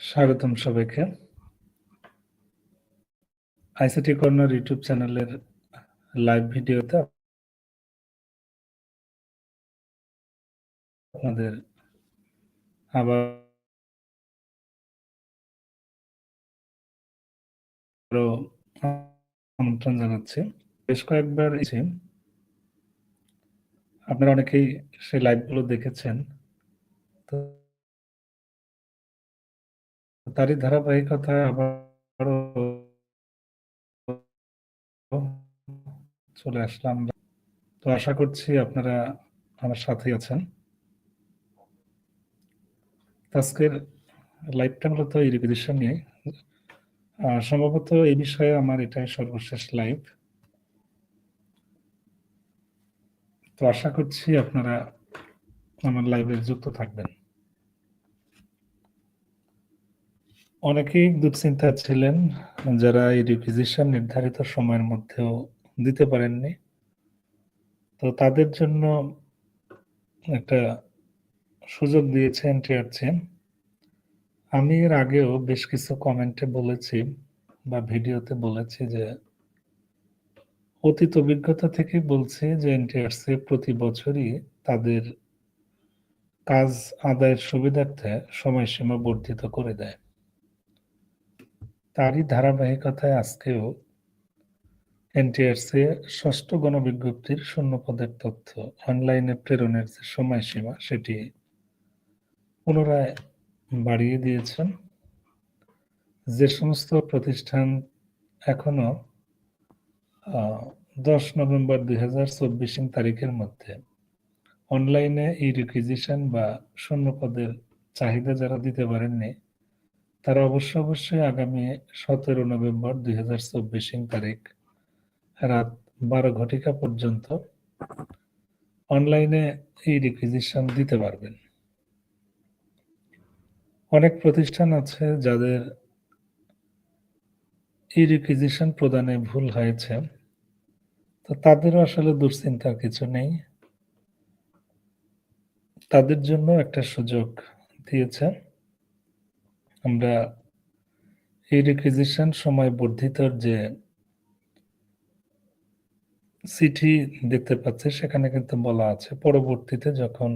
স্বাগতম সবাইকে। ICT corner YouTube চ্যানেলের লাইভ ভিডিওতে আপনাদের আবার আমন্ত্রণ জানাচ্ছি। বেশ কয়েকবার এসে আপনারা অনেকেই সেই লাইভগুলো দেখেছেন। তো তারই ধারাবাহিকতায় আবারও চলে আসলাম। তো আশা করছি আপনারা আমার সাথেই আছেন। আজকের লাইভটা মূলত এই রিভিশন নিয়ে। সম্ভবত এই বিষয়ে আমার এটাই সর্বশেষ লাইভ। তো আশা করছি আপনারা আমার লাইভে যুক্ত থাকবেন। অনেকেই দুশ্চিন্তা ছিলেন যারা এই রিকুইজিশন নির্ধারিত সময়ের মধ্যেও দিতে পারেননি। তো তাদের জন্য একটা সুযোগ দিয়েছে এনটিআরসি। আমি এর আগেও বেশ কিছু কমেন্টে বলেছি বা ভিডিওতে বলেছি যে অতীত অভিজ্ঞতা থেকে বলছি যে এনটিআরসি প্রতি বছরই তাদের কাজ আদায়ের সুবিধার্থে সময়সীমা বর্ধিত করে দেয়। তারই ধারাবাহিকতায় আজকেও এনটিআরসি ষষ্ঠ গণবিজ্ঞপ্তির শূন্য পদের তথ্য। অনলাইনে প্রেরণের যে সময়সীমা, সেটি পুনরায় বাড়িয়ে দিয়েছেন। যে সমস্ত প্রতিষ্ঠান এখনও দশ নভেম্বর দুই হাজার চব্বিশ তারিখের মধ্যে অনলাইনে এই রিকুইজিশন বা শূন্য পদের চাহিদা যারা দিতে পারেননি তারা অবশ্য অবশ্যই আগামী সতেরো নভেম্বর দুই হাজার চব্বিশ তারিখ রাত বারো ঘটিকা পর্যন্ত অনলাইনে এই রিকুইজিশন দিতে পারবেন। অনেক প্রতিষ্ঠান আছে যাদের এই রিকুইজিশন প্রদানে ভুল হয়েছে। তো তাদেরও আসলে দুশ্চিন্তার কিছু নেই। তাদের জন্য একটা সুযোগ দিয়েছে। আমরা এই রিকুইজিশন সময় বর্ধিতর যে চিঠি দেখতে পাচ্ছি, সেখানে কিন্তু বলা আছে, পরবর্তীতে যখন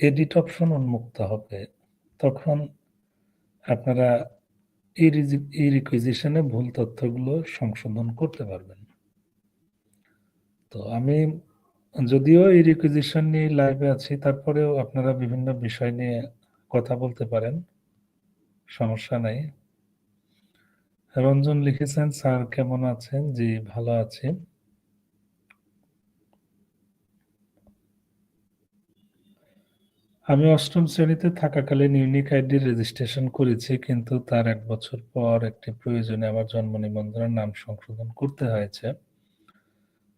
এডিট অপশন উন্মুক্ত হবে, তখন আপনারা এই রিকুইজিশনে ভুল তথ্যগুলো সংশোধন করতে পারবেন। তো আমি যদিও এই রিকুইজিশন নিয়ে লাইভে আছি, তারপরেও আপনারা বিভিন্ন বিষয় নিয়ে কথা বলতে পারেন। সমস্যা নাই। রঞ্জন লিখেছেন, স্যার, কেমন আছেন? জি, ভালো আছি। আমি অষ্টম শ্রেণীতে থাকাকালীন ইউনিক আইডি রেজিস্ট্রেশন করেছি, কিন্তু তার এক বছর পর একটি প্রয়োজনে আমার জন্ম নিবন্ধনের নাম সংশোধন করতে হয়েছে।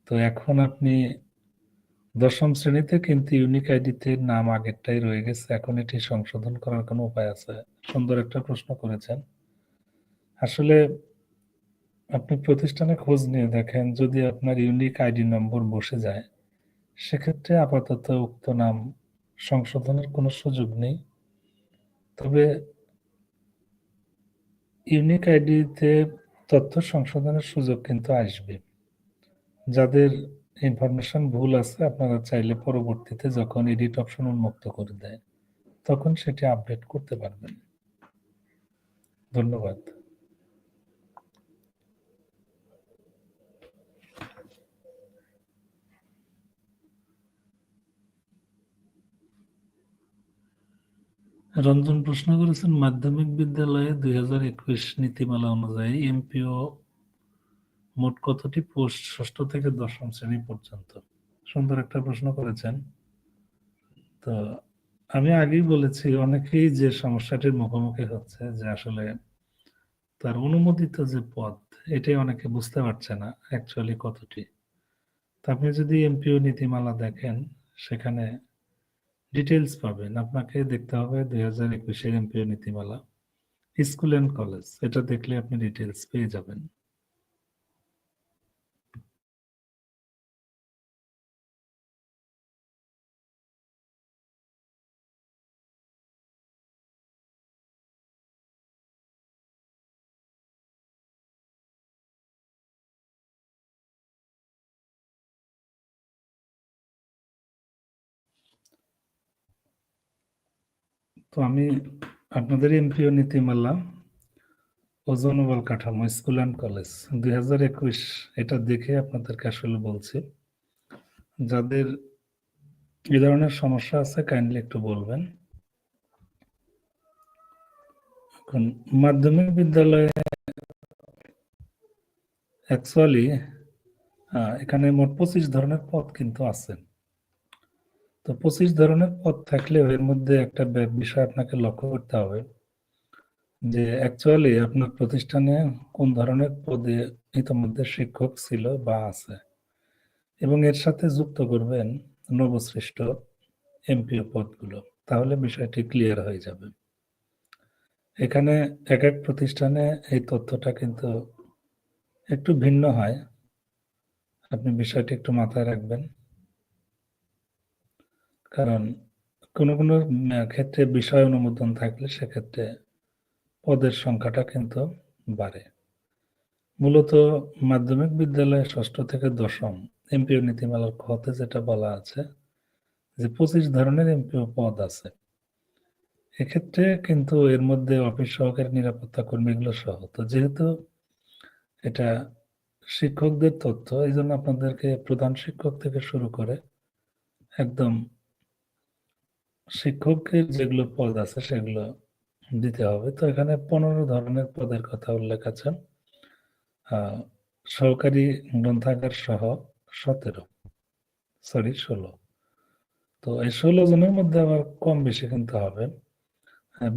তো এখন আপনি দশম শ্রেণীতে কিন্তু ইউনিক আইডিতে নাম আগেরটাই রয়ে গেছে। এখন এটি সংশোধন করার কোনো উপায় আছে? সুন্দর একটা প্রশ্ন করেছেন। আসলে আপনি প্রতিষ্ঠানে খোঁজ নিয়ে দেখেন, যদি আপনার ইউনিক আইডি নম্বর বসে যায়, সেক্ষেত্রে আপাতত উক্ত নাম সংশোধনের কোনো সুযোগ নেই। তবে ইউনিক আইডিতে তথ্য সংশোধনের সুযোগ কিন্তু আসবে। যাদের ইনফরমেশন ভুল আছে, আপনারা চাইলে পরবর্তীতে যখন এডিট অপশন উন্মুক্ত করে দেয়, তখন সেটি আপডেট করতে পারবেন। ধন্যবাদ। রঞ্জন প্রশ্ন করেছেন, মাধ্যমিক বিদ্যালয়ে দুই হাজার একুশ নীতিমালা অনুযায়ী এমপিও মোট কতটি পোস্ট ষষ্ঠ থেকে দশম শ্রেণি পর্যন্ত? সুন্দর একটা প্রশ্ন করেছেন। তো আমি আগেই বলেছি, অনেকেই যে সমস্যাটির মুখোমুখি হচ্ছে, যে আসলে তার অনুমোদিত যে পদ এটাই অনেকে বুঝতে পারছে না অ্যাকচুয়ালি কতটি। তা আপনি যদি এমপিও নীতিমালা দেখেন, সেখানে ডিটেলস পাবেন। আপনাকে দেখতে হবে দুই হাজার একুশের এমপিও নীতিমালা, স্কুল অ্যান্ড কলেজ এটা দেখলে আপনি ডিটেলস পেয়ে যাবেন। তো আমি আপনাদের এমপিও নীতিমালা ওজন ও বল কাঠামো, স্কুল অ্যান্ড কলেজ। দুই হাজার একুশ এটা দেখে আপনাদেরকে আসলে বলছি। যাদের এ ধরনের সমস্যা আছে কাইন্ডলি একটু বলবেন। এখন মাধ্যমিক বিদ্যালয়ে অ্যাকচুয়ালি এখানে মোট পঁচিশ ধরনের পদ কিন্তু আছে। তো পঁচিশ ধরনের পদ থাকলেও এর মধ্যে একটা বিষয় আপনাকে লক্ষ্য করতে হবে যে অ্যাকচুয়ালি আপনার প্রতিষ্ঠানে কোন ধরনের পদে ইতিমধ্যে শিক্ষক ছিল বা আছে। এবং এর সাথে যুক্ত করবেন নবশ্রেষ্ঠ এমপিও পদগুলো। তাহলে বিষয়টি ক্লিয়ার হয়ে যাবে। এখানে এক এক প্রতিষ্ঠানে এই তথ্যটা কিন্তু একটু ভিন্ন হয়। আপনি বিষয়টি একটু মাথায় রাখবেন। কারণ কোনো কোনো ক্ষেত্রে বিষয় অনুমোদন থাকলে সেক্ষেত্রে পদের সংখ্যাটা কিন্তু বাড়ে। মূলত মাধ্যমিক বিদ্যালয়ে ষষ্ঠ থেকে দশম এমপিও নীতিমালার খতে যেটা বলা আছে যে পঁচিশ ধরনের এমপিও পদ আছে। এক্ষেত্রে কিন্তু এর মধ্যে অফিস সহকারী নিরাপত্তা কর্মীগুলো সহ, তো যেহেতু এটা শিক্ষকদের তথ্য এই জন্য আপনাদেরকে প্রধান শিক্ষক থেকে শুরু করে একদম শিক্ষকের যেগুলো পদ আছে সেগুলো দিতে হবে। তো এখানে পনেরো ধরনের পদের কথা উল্লেখ আছে। সহকারী গ্রন্থাগার সহ সতেরো সরি ষোলো। তো এই ষোলো জনের মধ্যে আবার কম বেশি কিন্তু হবে।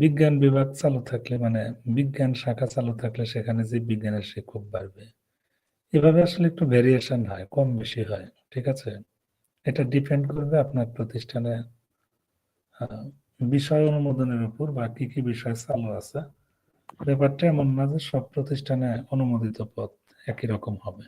বিজ্ঞান বিভাগ চালু থাকলে মানে বিজ্ঞান শাখা চালু থাকলে সেখানে যে বিজ্ঞানের শিক্ষক বাড়বে, এভাবে আসলে একটু ভেরিয়েশন হয়, কম বেশি হয়, ঠিক আছে? এটা ডিপেন্ড করবে আপনার প্রতিষ্ঠানে বিষয় অনুমোদনের উপর বা কি কি বিষয় চালু আছে, ব্যাপারটা এমন না যে সব প্রতিষ্ঠানে অনুমোদিত পদ একই রকম হবে।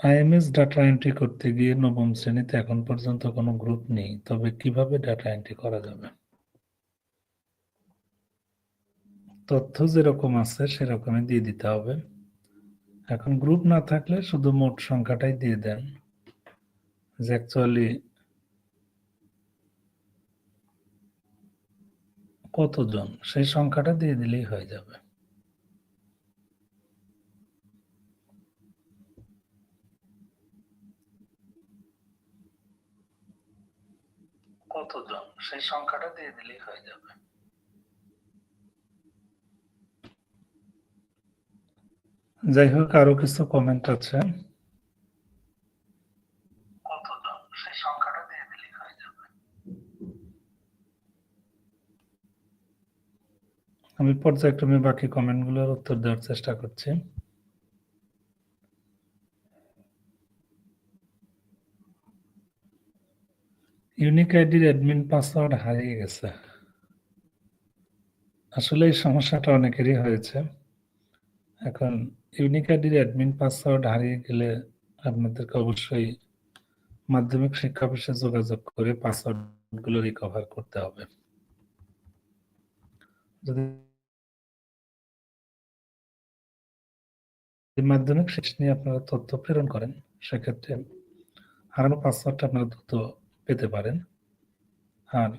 আইএমএস ডাটা এন্ট্রি করতে গিয়ে নবম শ্রেণীতে এখন পর্যন্ত কোনো গ্রুপ নেই, তবে কীভাবে ডাটা এন্ট্রি করা যাবে? তথ্য যেরকম আছে সেরকমই দিয়ে দিতে হবে। এখন গ্রুপ না থাকলে শুধু মোট সংখ্যাটাই দিয়ে দেন। যে অ্যাকচুয়ালি কতজন? সেই সংখ্যাটা দিয়ে দিলেই হয়ে যাবে। কতজন? সেই সংখ্যাটা দিয়ে দিলেই হয়ে যাবে। যাই হোক, আরও কিছু কমেন্ট আছে কতজন সেই আমি পর্যায়ক্রমে বাকি কমেন্টগুলোর উত্তর দেওয়ার চেষ্টা করছি। ইউনিক আইডির অ্যাডমিন পাসওয়ার্ড হারিয়ে গেছে। আসলে এই সমস্যাটা অনেকেরই হয়েছে। এখন ইউনিক আইডির অ্যাডমিন পাসওয়ার্ড হারিয়ে গেলে আপনাদেরকে অবশ্যই মাধ্যমিক শিক্ষা অফিসে যোগাযোগ করে পাসওয়ার্ডগুলো রিকভার করতে হবে। যদি মাধ্যমিক শেষ নিয়ে আপনারা তথ্য প্রেরণ করেন, সেক্ষেত্রে হারানো পাসওয়ার্ডটা আপনারা দ্রুত পেতে পারেন। আর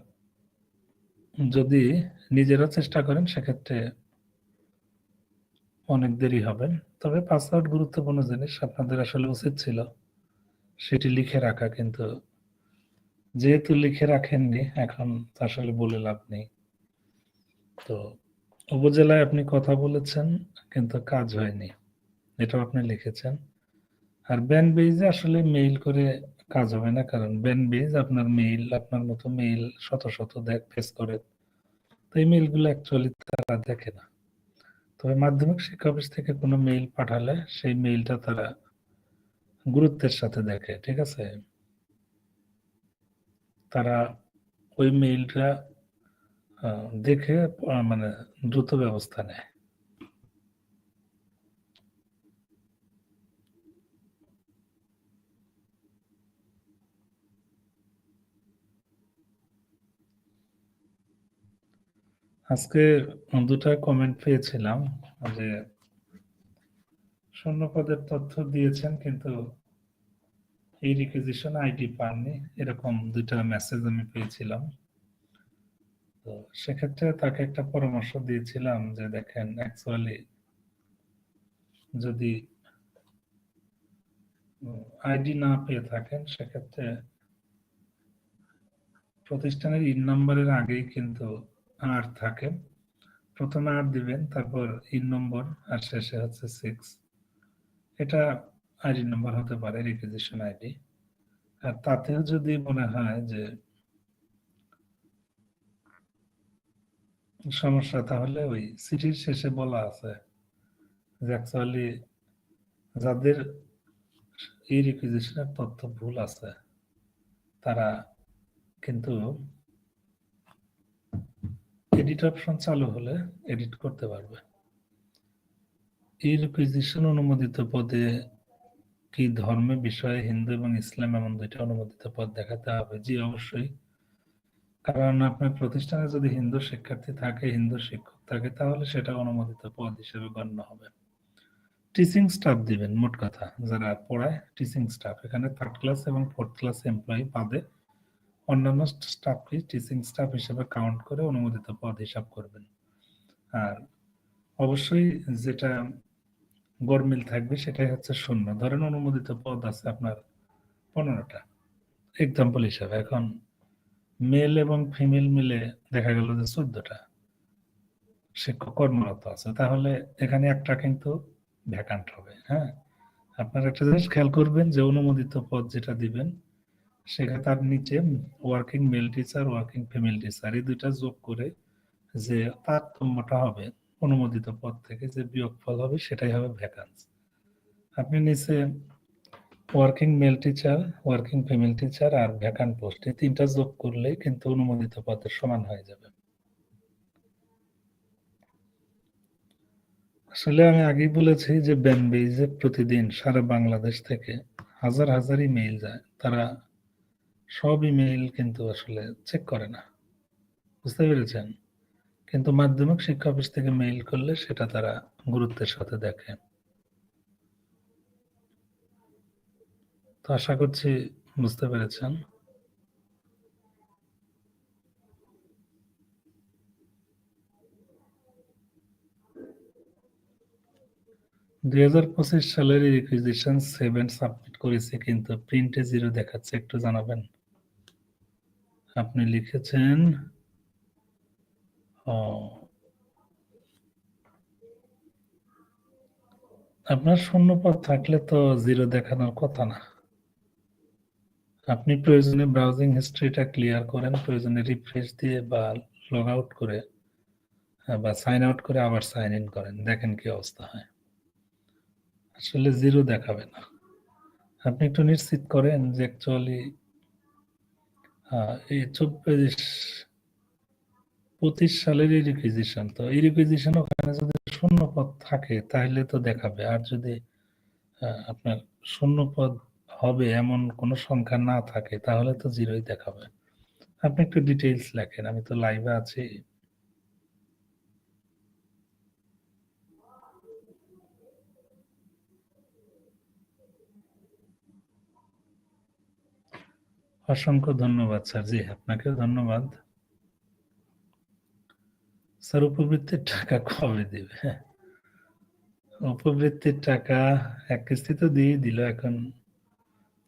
যদি নিজেরা চেষ্টা করেন, সেক্ষেত্রে অনেক দেরি হবে। তবে পাসওয়ার্ড গুরুত্বপূর্ণ জিনিস আপনাদের আসলে উচিত ছিল সেটি লিখে রাখা, কিন্তু যেহেতু লিখে রাখেননি, এখন আসলে বলে লাভ নেই। তো উপজেলায় আপনি কথা বলেছেন, কিন্তু কাজ হয়নি। এটাও আপনি লিখেছেন। আর ব্যান বেজে আসলে মেইল করে কাজ হবে না, কারণ ব্যান বেজ আপনার মেইল আপনার মতো মেইল শত শত দেখ ফেস করে। তো এই মেইলগুলো অ্যাকচুয়ালি তারা দেখে না। তবে মাধ্যমিক শিক্ষা অফিস থেকে কোনো মেইল পাঠালে সেই মেইলটা তারা গুরুত্বের সাথে দেখে, ঠিক আছে? তারা ওই মেইলটা দেখে মানে দ্রুত ব্যবস্থা নেয়। আজকে দুটা কমেন্ট পেয়েছিলাম যে শূন্য পদের তথ্য দিয়েছেন, কিন্তু এই রিকুইজিশন আইডি পাননি। এরকম দুইটা মেসেজ আমি পেয়েছিলাম। তো সেক্ষেত্রে তাকে একটা পরামর্শ দিয়েছিলাম যে, দেখেন অ্যাকচুয়ালি যদি আইডি না পেয়ে থাকেন, সেক্ষেত্রে প্রতিষ্ঠানের ইন নম্বরের আগেই কিন্তু আর থাকে। প্রথমে আর দিবেন, তারপর ইন নম্বর আর শেষে হচ্ছে সিক্স এটা আইডি নাম্বার হতে পারে রিকুইজিশন আইডি আর তাতেও যদি মনে হয় যে সমস্যা, তাহলে ওই সিটির শেষে বলা আছে যে অ্যাকচুয়ালি যাদের এই রিকুইজিশনের তথ্য ভুল আছে, তারা কিন্তু এডিট অপশন চালু হলে এডিট করতে পারবে। রিকুইজিশন অনুমোদিত পদে কি ধর্মে বিষয়ে হিন্দু এবং ইসলাম এমন দুইটা অনুমোদিত পদ দেখাতে হবে? জি, অবশ্যই। কারণ আপনার প্রতিষ্ঠানে যদি হিন্দু শিক্ষার্থী থাকে, হিন্দু শিক্ষক থাকে, তাহলে সেটা অনুমোদিত পদ হিসেবে গণ্য হবে। টিচিং স্টাফ দিবেন, মোট কথা। যারা পড়ায় টিচিং স্টাফ এখানে থার্ড ক্লাস এবং ফোর্থ ক্লাস এমপ্লয়ি পাবে অন্যান্য স্টাফকে টিচিং স্টাফ হিসেবে কাউন্ট করে অনুমোদিত পদ হিসাব করবেন। আর অবশ্যই যেটা গরমিল থাকবে, সেটাই হচ্ছে শূন্য। ধরেন অনুমোদিত পদ আছে আপনার পনেরোটা। এক্সাম্পল হিসাবে এখন মেল এবং ফিমেল মিলে দেখা গেল যে চোদ্দটা। শিক্ষক কর্মরত আছে, তাহলে এখানে একটা কিন্তু ভ্যাকান্ট হবে হ্যাঁ? আপনার একটা জিনিস খেয়াল করবেন যে অনুমোদিত পদ যেটা দিবেন সেখানে তার নিচে working male teacher working female teacher এই দুইটা যোগ করে যে তারতম্যটা হবে। অনুমোদিত পদ থেকে যে বিয়োগফল হবে সেটাই হবে ভ্যাকান্স আপনি নিচে working male teacher working female teacher আর ভ্যাকান্ট পোস্ট এই তিনটা যোগ করলেই কিন্তু অনুমোদিত পদের সমান হয়ে যাবে। আসলে আমি আগেই বলেছি যে ব্যানবেইজে প্রতিদিন সারা বাংলাদেশ থেকে হাজার হাজার ইমেইল যায়। তারা সব ইমেইল কিন্তু আসলে চেক করে না। বুঝতে পেরেছেন? কিন্তু মাধ্যমিক শিক্ষা অফিস থেকে মেইল করলে সেটা তারা গুরুত্বের সাথে দেখে। তো আশা করছি বুঝতে পেরেছেন। দুই হাজার পঁচিশ সালের রিকুইজিশন সেভেন সাবমিট করেছে কিন্তু প্রিন্টে জিরো দেখাচ্ছে, একটু জানাবেন। আপনি লিখেছেন আপনার শূন্যপদ থাকলে তো জিরো দেখানোর কথা না। আপনি প্রয়োজনে ব্রাউজিং হিস্ট্রিটা ক্লিয়ার করেন, প্রয়োজনে রিফ্রেশ দিয়ে বা লগ আউট করে বা সাইন আউট করে আবার সাইন ইন করেন, দেখেন কি অবস্থা হয়। আসলে জিরো দেখাবে না। আপনি একটু নিশ্চিত করেন যে অ্যাকচুয়ালি এই চব্বিশ পঁচিশ সালের এই রিকুইজিশন তো এই রিকুইজিশন ওখানে যদি শূন্য পদ থাকে, তাহলে তো দেখাবে। আর যদি আপনার শূন্য পদ হবে, এমন কোনো সংখ্যা না থাকে, তাহলে তো জিরোই দেখাবে। আপনি একটু ডিটেইলস লেখেন, আমি তো লাইভে আছি। অসংখ্য ধন্যবাদ, স্যার। জি, আপনাকেও ধন্যবাদ। স্যার, উপবৃত্তির টাকা কবে দিবে? উপবৃত্তির টাকা এক কিস্তি তো দিয়ে দিল এখন।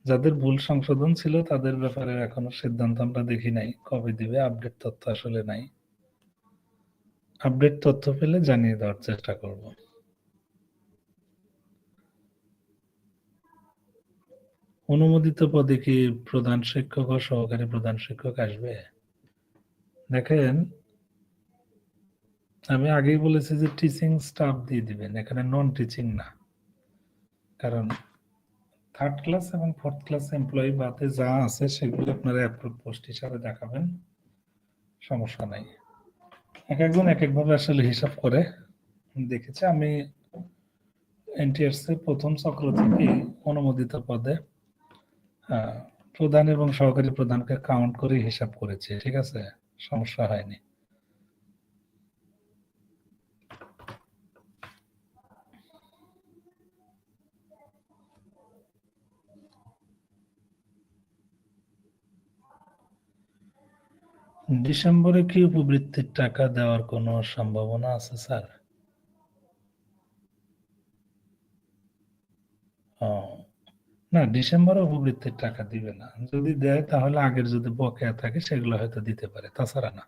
যাদের ভুল সংশোধন ছিল, তাদের ব্যাপারে এখনও সিদ্ধান্ত আমরা দেখি নাই। কবে দিবে? আপডেট তথ্য আসলে নাই। আপডেট তথ্য পেলে জানিয়ে দেওয়ার চেষ্টা করব। অনুমোদিত পদে কি প্রধান শিক্ষক ও সহকারী প্রধান শিক্ষক আসবে? দেখেন আমি আগেই বলেছি যে টিচিং স্টাফ দিয়ে দিবেন, এখানে নন টিচিং না। কারণ থার্ড ক্লাস এবং ফোর্থ ক্লাস এমপ্লয়ি বাদে যা আছে সেগুলো আপনারা অ্যাপ্রুভ পোস্ট হিসাবে দেখাবেন, সমস্যা নাই। এক একজন এক একভাবে আসলে হিসাব করে। দেখেছি আমি এনটিআরস প্রথম চক্র থেকে অনুমোদিত পদে প্রধান এবং সহকারী প্রধানকে কাউন্ট করে হিসাব করেছে, ঠিক আছে? সমস্যা হয়নি। ডিসেম্বরে কি উপবৃত্তির টাকা দেওয়ার কোনো সম্ভাবনা আছে, স্যার? না, ডিসেম্বরে উপবৃত্তির টাকা দিবে না। যদি দেয়, তাহলে আগের যদি বকেয়া থাকে, সেগুলো হয়তো দিতে পারে, তাছাড়া না।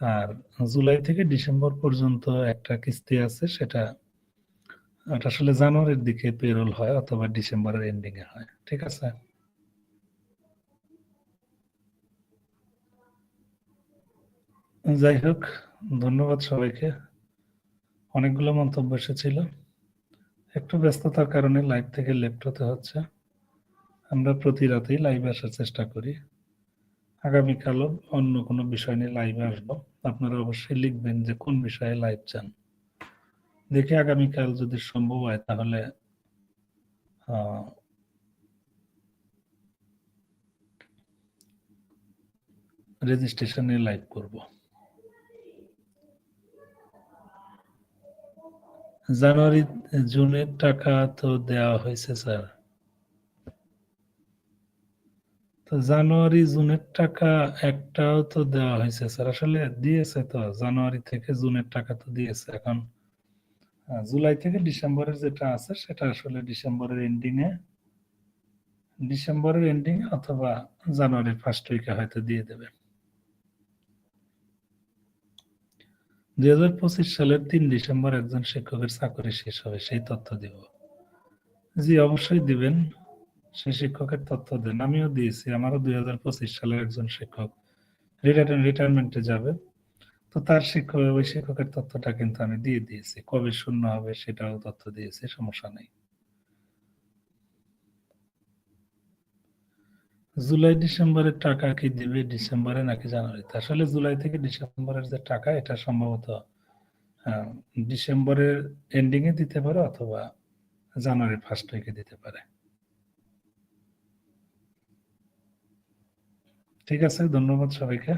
আর জুলাই থেকে ডিসেম্বর পর্যন্ত একটা কিস্তি আছে, সেটা আসলে জানুয়ারির দিকে পেরোল হয়, অথবা ডিসেম্বরের এন্ডিং এ হয়। ঠিক আছে? যাই হোক ধন্যবাদ সবাইকে। অনেকগুলো মন্তব্য এসেছিল। একটু ব্যস্ততার কারণে লাইভ থেকে লেফট হতে হচ্ছে। আমরা প্রতি রাতেই লাইভে আসার চেষ্টা করি। আগামীকালও অন্য কোনো বিষয় নিয়ে লাইভে আসব। আপনারা অবশ্যই লিখবেন যে কোন বিষয়ে লাইভ চান। দেখি আগামীকাল যদি সম্ভব হয় তাহলে রেজিস্ট্রেশনে লাইভ করব। জানুয়ারি জুনের টাকা তো দেওয়া হয়েছে, স্যার। তো জানুয়ারি, জুনের টাকা একটাও তো দেওয়া হয়েছে, স্যার। আসলে দিয়েছে তো, জানুয়ারি থেকে জুনের টাকা তো দিয়েছে। এখন জুলাই থেকে ডিসেম্বরের যেটা আছে, সেটা আসলে ডিসেম্বরের এন্ডিং এ, ডিসেম্বরের এন্ডিং অথবা জানুয়ারির ফার্স্ট উইকে হয়তো দিয়ে দেবে। দুই হাজার পঁচিশ সালের তিন ডিসেম্বর একজন শিক্ষকের চাকরি শেষ হবে, সেই তথ্য দিব। জি, অবশ্যই দিবেন। সে শিক্ষকের তথ্য দেন। আমিও দিয়েছি, আমারও দুই হাজার পঁচিশ সালের একজন শিক্ষক রিটায়ারমেন্টে যাবে। তো তার শিক্ষক, ওই শিক্ষকের তথ্যটা কিন্তু আমি দিয়ে দিয়েছি। কবে শূন্য হবে সেটাও তথ্য দিয়েছি, সমস্যা নেই। জুলাই ডিসেম্বরের টাকা কি দিবে? ডিসেম্বরে নাকি জানুয়ারিতে আসলে জুলাই থেকে ডিসেম্বরের যে টাকা, এটা সম্ভবত ডিসেম্বরের এন্ডিং এ দিতে পারে অথবা জানুয়ারি ফার্স্ট উইকে দিতে পারে। ঠিক আছে, ধন্যবাদ সবাইকে।